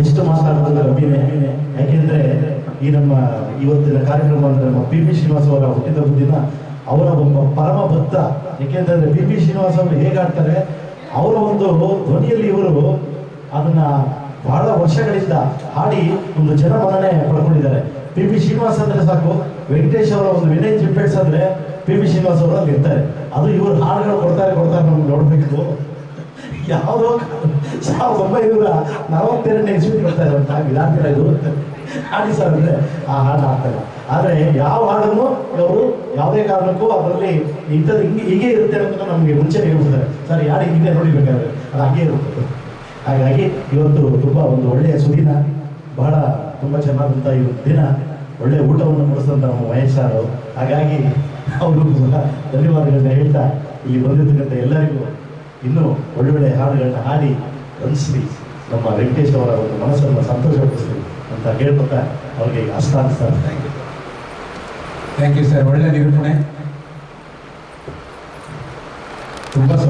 ಎಷ್ಟು ಮಾತಾಡ್ತಾರೆ ಅಭಿನಯ ಯಾಕೆಂದ್ರೆ ಈ ನಮ್ಮ ಇವತ್ತಿನ ಕಾರ್ಯಕ್ರಮ ಅಂದ್ರೆ ನಮ್ಮ ಪಿ ಪಿ ಶ್ರೀನಿವಾಸ್ ಅವರ ಹುಟ್ಟಿದ ದಿನ, ಅವರ ಒಬ್ಬ ಪರಮ ಭಕ್ತ. ಯಾಕೆಂದ್ರೆ ಪಿ ಪಿ ಶ್ರೀನಿವಾಸ್ ಅವರು ಹೇಗಾಡ್ತಾರೆ ಅವರ ಒಂದು ಧ್ವನಿಯಲ್ಲಿ ಇವರು ಅದನ್ನ ಬಹಳ ವರ್ಷಗಳಿಂದ ಹಾಡಿ ಒಂದು ಜನಮನ್ನಣೆ ಪಡ್ಕೊಂಡಿದ್ದಾರೆ. ಪಿ ಪಿ ಶ್ರೀನಿವಾಸ್ ಅಂದ್ರೆ ಸಾಕು, ವೆಂಕಟೇಶ್ ಅವರ ಒಂದು ವಿನಯ್ ಚಿಪ್ಪೆಟ್ಸ್ ಅಂದ್ರೆ ಪಿ ಪಿ ಶ್ರೀನಿವಾಸ್ ಅವರು ಅಲ್ಲಿ ಇರ್ತಾರೆ ಅದು ಇವರು ಹಾಡುಗಳು ಕೊಡ್ತಾರೆ ಕೊಡ್ತಾರೆ ನಮ್ಗೆ ನೋಡ್ಬೇಕು. ಯಾವುದೋ ಸಾವಿರದ ಒಂಬೈನೂರ ನಲವತ್ತೆರಡನೇ ಇಸ್ವಿ ಬರ್ತಾ ನಾವು ವಿಧಾನಗಳ ಇದು. ಹಾಡಿ ಸರ್ ಆ ಹಾಡು ಆಗ್ತಾರೆ ಆದರೆ ಯಾವ ಹಾಡನ್ನು ಅವರು ಯಾವುದೇ ಕಾರಣಕ್ಕೂ ಅದರಲ್ಲಿ ಇಂಥದ್ದು ಹಿಂಗೆ, ಹೀಗೆ ಇರುತ್ತೆ ಅಂತ ನಮಗೆ ಮುಂಚೆ ಹೇಳ್ಬಿಡ್ತಾರೆ. ಸರ್ ಯಾರು ಹಿಂದೆ ನೋಡಿಬೇಕಾದ್ರೆ ಅದು ಹಾಗೆ ಇರುತ್ತೆ. ಹಾಗಾಗಿ ಇವತ್ತು ತುಂಬಾ ಒಂದು ಒಳ್ಳೆಯ ಸುದಿನ, ಬಹಳ ತುಂಬಾ ಚೆನ್ನಾದಂತ ಈ ದಿನ, ಒಳ್ಳೆಯ ಊಟವನ್ನು ಕೊಡಿಸಿದಂತ ನಮ್ಮ ಮಹೇಶ್ ಸರ್ ಹಾಗಾಗಿ ಅವರು ಧನ್ಯವಾದಗಳನ್ನ ಹೇಳ್ತಾ ಇಲ್ಲಿ ಬಂದಿರ್ತಕ್ಕಂಥ ಎಲ್ಲರಿಗೂ ಇನ್ನೂ ಒಳ್ಳೊಳ್ಳೆ ಹಾಡುಗಳನ್ನ ಹಾಡಿ ರಂಜಿಸಿ ನಮ್ಮ ವೆಂಕಟೇಶ್ ಅವರ ಒಂದು ಮನಸ್ಸನ್ನು ಸಂತೋಷಪಡಿಸಲಿ ಅಂತ ಹೇಳ್ಕೊತಾ ಅವ್ರಿಗೆ ಅಷ್ಟಾಂತ sir thank you thank you sir ಒಳ್ಳೆ ನಿರೂಪಣೆ. ತುಂಬಾ